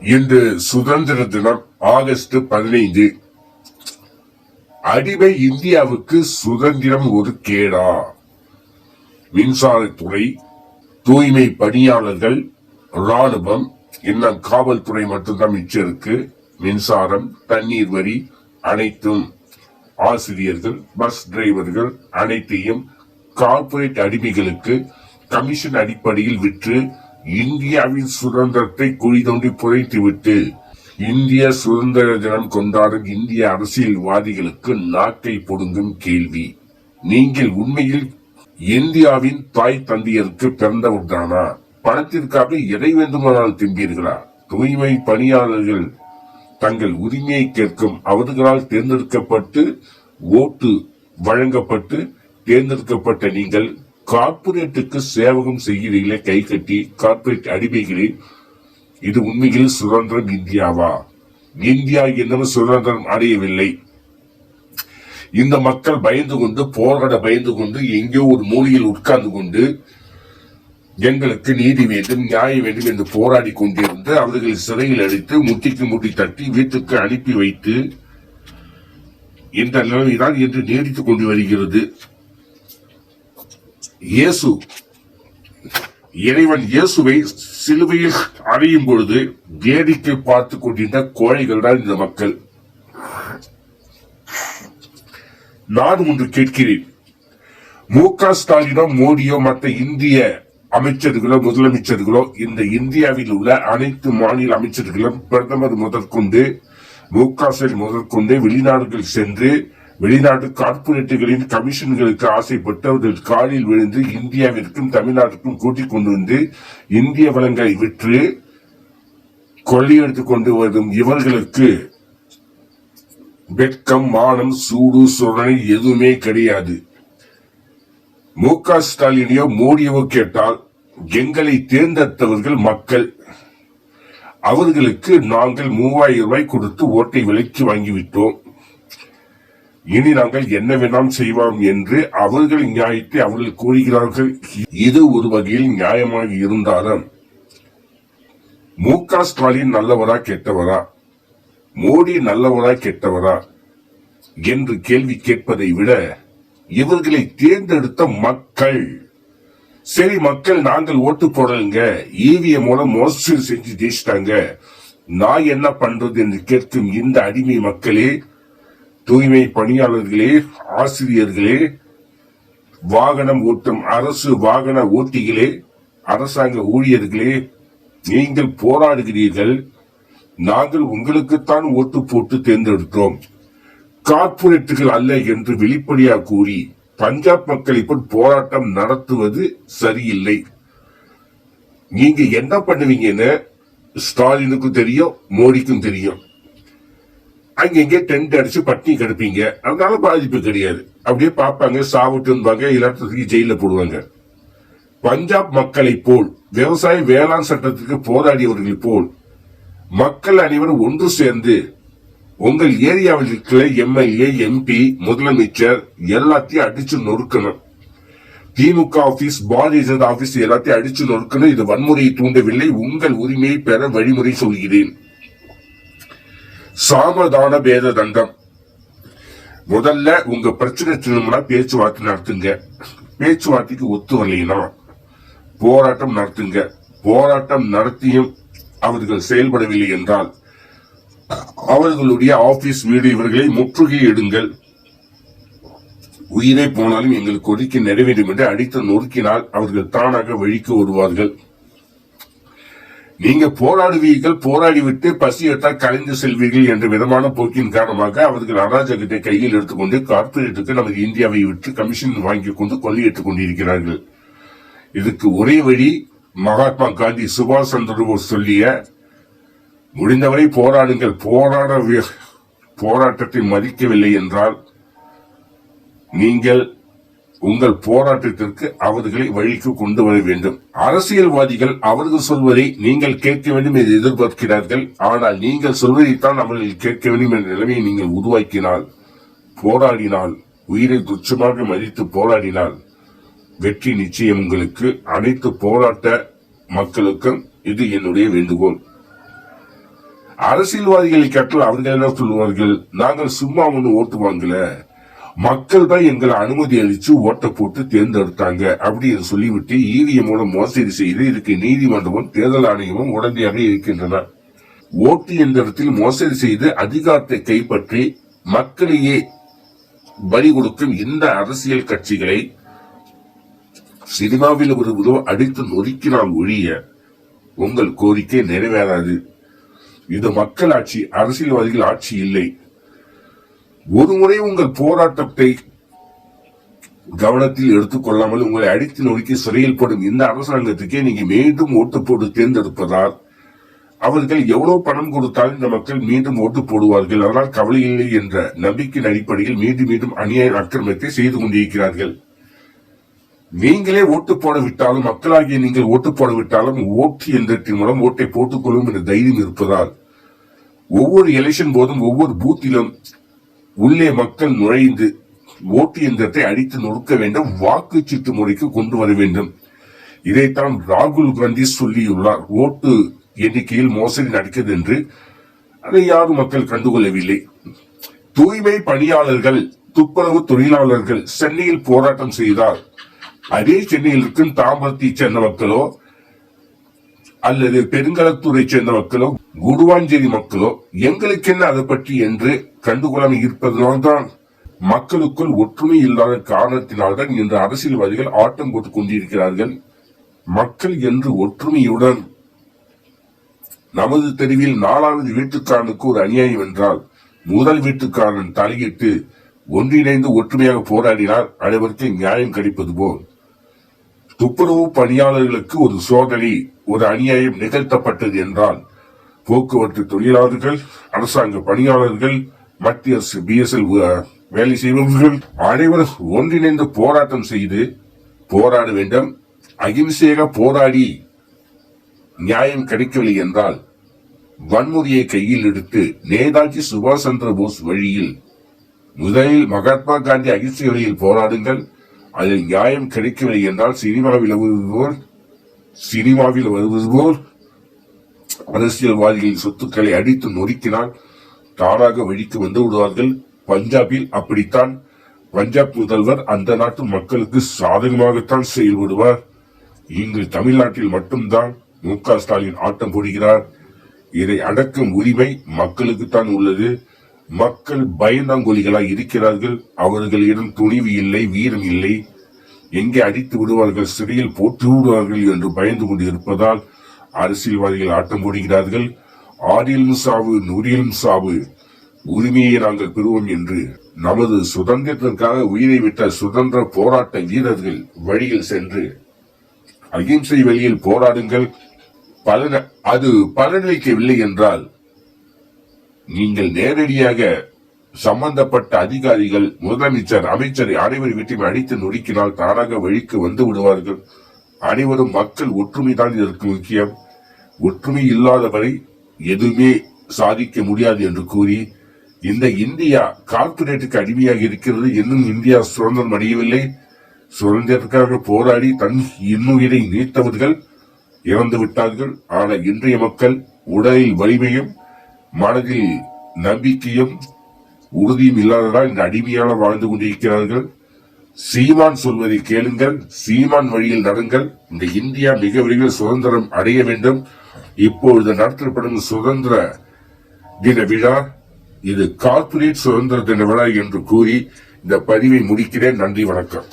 இன்று சுதந்திர தினம் ஆகஸ்ட் பதினைந்து. அடிமை இந்தியாவுக்கு சுதந்திரம் ஒரு கேடா. மின்சாரத்துறை தூய்மை பணியாளர்கள் ராணுவம் இன்னும் காவல்துறை மட்டும்தான் மிச்சம் இருக்கு. மின்சாரம் தண்ணீர் வரி அனைத்தும். ஆசிரியர்கள் பஸ் டிரைவர்கள் அனைத்தையும் கார்பரேட் அடிமைகளுக்கு கமிஷன் அடிப்படையில் விற்று இந்தியாவின் சுதந்திரத்தை குழி தோண்டி புதைத்துவிட்டு இந்திய சுதந்திர தினம் கொண்டாடும் இந்திய அரசியல்வாதிகளுக்கு நாக்கை பொடுங்கும் கேள்வி. நீங்கள் உண்மையில் இந்தியாவின் தாய் தந்தையருக்கு பிறந்தவர்தானா? பணத்திற்காக எதை வேண்டுமானால் திம்பீர்களா தூய்மை பணியாளர்கள் தங்கள் உரிமையை கேட்கும் அவர்களால் தேர்ந்தெடுக்கப்பட்டு ஓட்டு வழங்கப்பட்டு தேர்ந்தெடுக்கப்பட்ட நீங்கள் கார்ப்பரேட்டுக்கு சேவகம் செய்கிறீர்களே கை கட்டி கார்ப்பரேட் அடிமைகளே. இது உண்மையில் சுதந்திரம் இந்தியாவா? இந்தியா என்னவோ சுதந்திரம் அடையவில்லை. இந்த மக்கள் பயந்து கொண்டு போராட பயந்து கொண்டு எங்கேயோ ஒரு மூலையில் உட்கார்ந்து கொண்டு எங்களுக்கு நீதி வேண்டும் நியாயம் வேண்டும் என்று போராடி கொண்டிருந்து அவர்களை சிறையில் அடித்து முட்டிக்கு முட்டி தட்டி வீட்டுக்கு அனுப்பி வைத்து இந்த நிலைமைதான் என்று நீடித்துக் கொண்டு வருகிறது. இயேசு இறைவன் இயேசுவை சிலுவையில் அறையும் பொழுது வேடிக்கை பார்த்து கொண்டிருந்த கோழைகள் தான் இந்த மக்கள். நான் ஒன்று கேட்கிறேன். மு க ஸ்டாலினோ மோடியோ மற்ற இந்திய அமைச்சர்களோ முதலமைச்சர்களோ இந்த இந்தியாவில் உள்ள அனைத்து மாநில அமைச்சர்களும் பிரதமர் முதற்கொண்டு மு க ஸ்டாலின் முதற்கொண்டு வெளிநாடுகள் சென்று வெளிநாட்டு கார்ப்பரேட்டுகளின் கமிஷன்களுக்கு ஆசைப்பட்டு அவர்கள் காலில் விழுந்து இந்தியாவிற்கும் தமிழ்நாட்டிற்கும் கூட்டிக் கொண்டு வந்து இந்திய வளங்களை விற்று கொள்ளையெடுத்துக் கொண்டு வரும் இவர்களுக்கு வெட்கம் மானம் சூடு சுரணை எதுவுமே கிடையாது. மு க ஸ்டாலினையோ மோடியவோ கேட்டால் எங்களை தேர்ந்தெடுத்தவர்கள் மக்கள். அவர்களுக்கு நாங்கள் மூவாயிரம் ரூபாய் கொடுத்து ஓட்டை விலைக்கு வாங்கிவிட்டோம். இனி நாங்கள் என்ன வேணாம் செய்வோம் என்று அவர்கள் நியாயத்தை அவர்கள் கூறுகிறார்கள். இது ஒரு வகையில் நியாயமாக இருந்தாலும் மு க ஸ்டாலின் நல்லவரா கெட்டவரா? மோடி நல்லவரா கெட்டவரா? என்று கேள்வி கேட்பதை விட இவர்களை தேர்ந்தெடுத்த மக்கள். சரி மக்கள் நாங்கள் ஓட்டு போடலங்க. இவிஎம் மூலம் மோசடி செஞ்சு ஜெயிச்சிட்டாங்க. நான் என்ன பண்றது என்று கேட்கும் இந்த அடிமை மக்களே தூய்மை பணியாளர்களே ஆசிரியர்களே வாகனம் ஓட்டும் அரசு வாகன ஓட்டிகளே அரசாங்க ஊழியர்களே நீங்கள் போராடுகிறீர்கள். நாங்கள் உங்களுக்குத்தான் ஓட்டு போட்டு தேர்ந்தெடுத்தோம். கார்ப்பரேட்டுகள் அல்ல என்று வெளிப்படையாக கூறி பஞ்சாப் மக்கள் இப்ப போராட்டம் நடத்துவது சரியில்லை. நீங்க என்ன பண்ணுவீங்கன்னு ஸ்டாலினுக்கும் தெரியும் மோடிக்கும் தெரியும். அங்கங்க டென்ட் அடிச்சு பட்டினி கிடப்பீங்க. அதனால பாதிப்பு கிடையாது. அப்படியே பார்ப்பாங்க சாவுட்டுன்பாங்க இல்லாததுக்கு ஜெயில போடுவாங்க. பஞ்சாப் மக்களை போல் விவசாய வேளாண் சட்டத்துக்கு போராடியவர்கள் போல் மக்கள் அனைவரும் ஒன்று சேர்ந்து உங்கள் ஏரியாவில் இருக்கிற எம்எல்ஏ எம்பி முதலமைச்சர் எல்லாத்தையும் அடிச்சு நொறுக்கணும். திமுக ஆபீஸ் பாரதிய ஜனதா ஆபீஸ் எல்லாத்தையும் அடிச்சு நொறுக்கணும். இது வன்முறையை தூண்டவில்லை. உங்கள் உரிமையை பெற வழிமுறை சொல்கிறேன். சாமதான பேத தண்டம். முதல்ல உங்க பிரச்சனை திரும்பினா பேச்சுவார்த்தை நடத்துங்க. பேச்சுவார்த்தைக்கு ஒத்து வரலைன்னா போராட்டம் நடத்துங்க. போராட்டம் நடத்தியும் அவர்கள் செயல்படவில்லை என்றால் அவர்களுடைய ஆபீஸ் வீடு இவர்களை முற்றுகையிடுங்கள் உயிரே போனாலும் எங்களுக்கு ஒதுக்கி நிறைவேறும் என்று அடித்து நொறுக்கினால் அவர்கள் தானாக வழிக்கு வருவார்கள் நீங்க போராடுவீர்கள் போராடிவிட்டு பசி எடுத்தால் கலைந்து செல்வீர்கள் என்ற விதமான போக்கின் காரணமாக அவர்கள் அராஜகத்தை கையில் எடுத்துக்கொண்டு கார்ப்பரேட்டுக்கு நமது இந்தியாவை விட்டு கமிஷன் வாங்கி கொண்டு கொள்ளையிட்டுக் கொண்டிருக்கிறார்கள். இதுக்கு ஒரே வழி மகாத்மா காந்தி சுபாஷ் சந்திர போஸ் சொல்லிய முடிந்தவரை போராடுங்கள் போராட போராட்டத்தை மதிக்கவில்லை என்றால் நீங்கள் உங்கள் போராட்டத்திற்கு அவர்களை வழிக்கு கொண்டு வர வேண்டும். அரசியல்வாதிகள் அவர்கள் சொல்வதை நீங்கள் கேட்க வேண்டும் என்று எதிர்பார்க்கிறார்கள். ஆனால் நீங்கள் சொல்வதைத்தான் அவர்கள் கேட்க வேண்டும் என்ற நிலைமையை நீங்கள் உருவாக்கினால் போராடினால் உயிரை துச்சமாக மதித்து போராடினால் வெற்றி நிச்சயம் உங்களுக்கு அனைத்து போராட்ட மக்களுக்கும் இது என்னுடைய வேண்டுகோள். அரசியல்வாதிகளை கேட்டால் அவர்கள் என்ன சொல்லுவார்கள்? நாங்கள் சும்மா ஒன்று ஓட்டு வாங்கல. மக்கள் தான் எங்களை அனுமதி அளிச்சு ஓட்டை போட்டு தேர்ந்தெடுத்தாங்க அப்படின்னு சொல்லிவிட்டு ஈவிஎம் மூலம் மோசடி செய்து இதுக்கு நீதிமன்றமும் தேர்தல் ஆணையமும் உடனடியாக இருக்கின்றன. ஓட்டு எந்திரத்தில் மோசடி செய்து அதிகாரத்தை கைப்பற்றி மக்களையே பலி கொடுக்கும் இந்த அரசியல் கட்சிகளை சினிமாவில் வருவதோ அடித்து நொறுக்கினால் ஒழிய உங்கள் கோரிக்கை நிறைவேறாது. இது மக்கள் ஆட்சி அரசியல்வாதிகள் ஆட்சி இல்லை. ஒருமுறை உங்கள் போராட்டத்தை கவனத்தில் எடுத்துக்கொள்ளாமல் உங்களை அடித்து நொறுக்கி சிறையில் போடும் இந்த அரசாங்கத்துக்கே நீங்க மீண்டும் ஓட்டு போட்டு தேர்ந்தெடுப்பதால் அவர்கள் எவ்வளவு பணம் கொடுத்தாலும் இந்த மக்கள் மீண்டும் ஓட்டு போடுவார்கள். அதனால் கவலை இல்லை என்ற நம்பிக்கையின் அடிப்படையில் மீண்டும் மீண்டும் அநியாய அக்கிரமத்தை செய்து கொண்டிருக்கிறார்கள். நீங்களே ஓட்டு போட விட்டாலும் மக்களாகிய நீங்கள் ஓட்டு போட விட்டாலும் ஓட்டு என்ற மூலம் ஓட்டை போட்டுக்கொள்ளும் என்ற தைரியம் இருப்பதால் ஒவ்வொரு எலெக்ஷன் போதும் ஒவ்வொரு பூத்திலும் உள்ளே மக்கள் நுழைந்து ஓட்டு எந்திரத்தை அடித்து நொறுக்க வேண்டும் வாக்குச்சீட்டு முறைக்கு கொண்டு வர வேண்டும். இதைத்தான் ராகுல் காந்தி சொல்லியுள்ளார். ஓட்டு எண்ணிக்கையில் மோசடி நடக்கிறது என்று அதை யாரும் மக்கள் கண்டுகொள்ளவில்லை. தூய்மை பணியாளர்கள் துப்புரவு தொழிலாளர்கள் சென்னையில் போராட்டம் செய்தார். அதே சென்னையில் இருக்கும் தாம்பரத்தை சேர்ந்த மக்களோ அல்லது பெருங்கலத்தூரை சேர்ந்த மக்களோ குடுவாஞ்சேரி மக்களோ எங்களுக்கு என்ன அதை பற்றி என்று கண்டுகொள்ளாமல் இருப்பதனால்தான் மக்களுக்குள் ஒற்றுமை இல்லாத காரணத்தினால்தான் இன்று அரசியல்வாதிகள் ஆட்டம் போட்டுக் கொண்டிருக்கிறார்கள். மக்கள் என்று ஒற்றுமையுடன் நமது தெருவில் நாலாவது வீட்டுக்காரனுக்கு ஒரு அநியாயம் என்றால் முதல் வீட்டுக்காரன் தலையிட்டு ஒன்றிணைந்து ஒற்றுமையாக போராடினால் அனைவருக்கும் நியாயம் கிடைப்பது போல். துப்புரவு பணியாளர்களுக்கு ஒரு சோதனை ஒரு அநியாயம் நிகழ்த்தப்பட்டது என்றால் போக்குவரத்து தொழிலாளர்கள் அரசாங்க பணியாளர்கள் மத்திய அரசு பிஎஸ்எல் வேலை செய்பவர்கள் அனைவரும் ஒன்றிணைந்து போராட்டம் செய்து போராட வேண்டும். அகிம்சையாக போராடி நியாயம் கிடைக்கவில்லை என்றால் வன்முறையை கையில் எடுத்து நேதாஜி சுபாஷ் சந்திர போஸ் வழியில் முதலில் மகாத்மா காந்தி அகிம்சை வழியில் போராடுங்கள். அதில் நியாயம் கிடைக்கவில்லை என்றால் சினிமாவில் வருவது போல் சினிமாவில் வருவது போல் அரசியல்வாதிகளின் சொத்துக்களை அடித்து நொறுக்கினால் தானாக வழிக்கு வந்து விடுவார்கள். பஞ்சாபில் அப்படித்தான். பஞ்சாப் முதல்வர் அந்த நாட்டு மக்களுக்கு சாதகமாகத்தான் செயல்படுவார். இங்கு தமிழ்நாட்டில் மட்டும்தான் மு க ஸ்டாலின் ஆட்டம் போடுகிறார். இதை அடக்கும் உரிமை மக்களுக்குத்தான் உள்ளது. மக்கள் பயந்தாங்கொலிகளாய் இருக்கிறார்கள். அவர்களிடம் துணிவு இல்லை வீரம் இல்லை. எங்கே அடித்து விடுவார்கள் சிறையில் போட்டு விடுவார்கள் என்று பயந்து கொண்டு இருப்பதால் அரசியல்வாதிகள் ஆட்டம் போடுகிறார்கள். ஆறிலும் சாவு நூறிலும் சாவு உரிமையை நாங்கள் பெறுவோம் என்று நமது சுதந்திரத்திற்காக உயிரை விட்ட சுதந்திர போராட்ட வீரர்கள் வழியில் சென்று அகிம்சை வழியில் போராடுங்கள். பலன அது பலனளிக்கவில்லை என்றால் நீங்கள் நேரடியாக சம்பந்தப்பட்ட அதிகாரிகள் முதலமைச்சர் அமைச்சரை அனைவரும் வீட்டையும் அடித்து நொறுக்கினால் தானாக வழிக்கு வந்து விடுவார்கள். அனைவரும் மக்கள் ஒற்றுமை தான் இதற்கு முக்கியம். ஒற்றுமை இல்லாதவரை எதுவுமே சாதிக்க முடியாது என்று கூறி இந்த இந்தியா கார்பரேட்டுக்கு அடிமையாக இருக்கிறது இன்னும் இந்தியா சுதந்திரம் அடையவில்லை. சுதந்திரத்திற்காக போராடி தன் இன்னுயிரை நீத்தவர்கள் இறந்து விட்டார்கள் ஆனால் இன்றைய மக்கள் உடலில் வலிமையும் மனதில் நம்பிக்கையும் உறுதியும் இல்லாததால் இந்த அடிமையான வாழ்ந்து கொண்டிருக்கிறார்கள். சீமான் சொல்வதை கேளுங்கள் சீமான் வழியில் நடங்கள். இந்த இந்தியா மிக விரைவில் சுதந்திரம் அடைய வேண்டும். இப்பொழுது நடத்தப்படும் சுதந்திர தின விழா இது கார்ப்பரேட் சுதந்திர தின விழா என்று கூறி இந்த பதிவை முடிக்கிறேன். நன்றி வணக்கம்.